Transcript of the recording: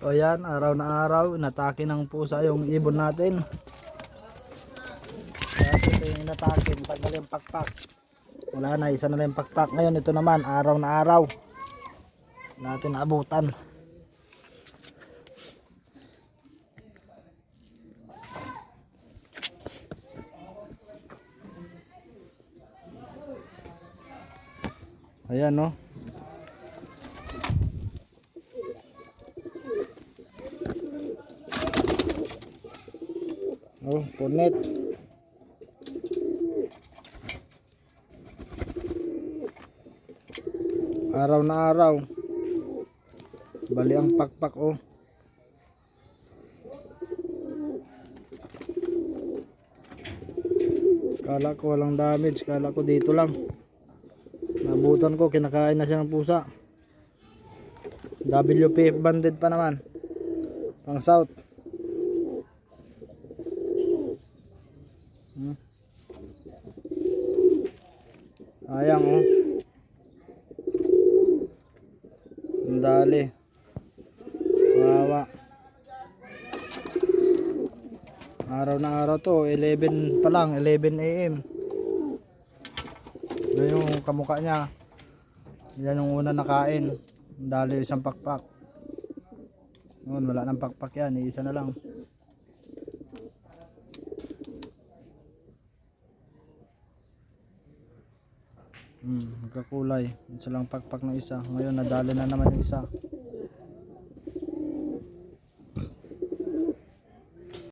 So ayan, araw na araw, inatake ng pusa yung ibon natin. Kaya ito yung inatake, tanggal yung pakpak. Wala na, isa na lang yung pakpak. Ngayon ito naman, araw na araw. Natin abutan. Ayan no. Oh, punit. Araw na araw. Bali ang pakpak oh. Kala ko walang damage, kala ko dito lang. Nabutan ko, kinakain na siya ng pusa. WPF banded pa naman. Pang south. Ayang oh. Ang dali. Araw na araw to, 11 pa lang, 11 AM. Ito yung kamukha niya. Yan yung una nakain. Ang isang pakpak. Noon, wala nang pakpak yan, isa na lang. Hmm, magkakulay. Isa lang pakpak ng isa. Ngayon nadali na naman yung isa.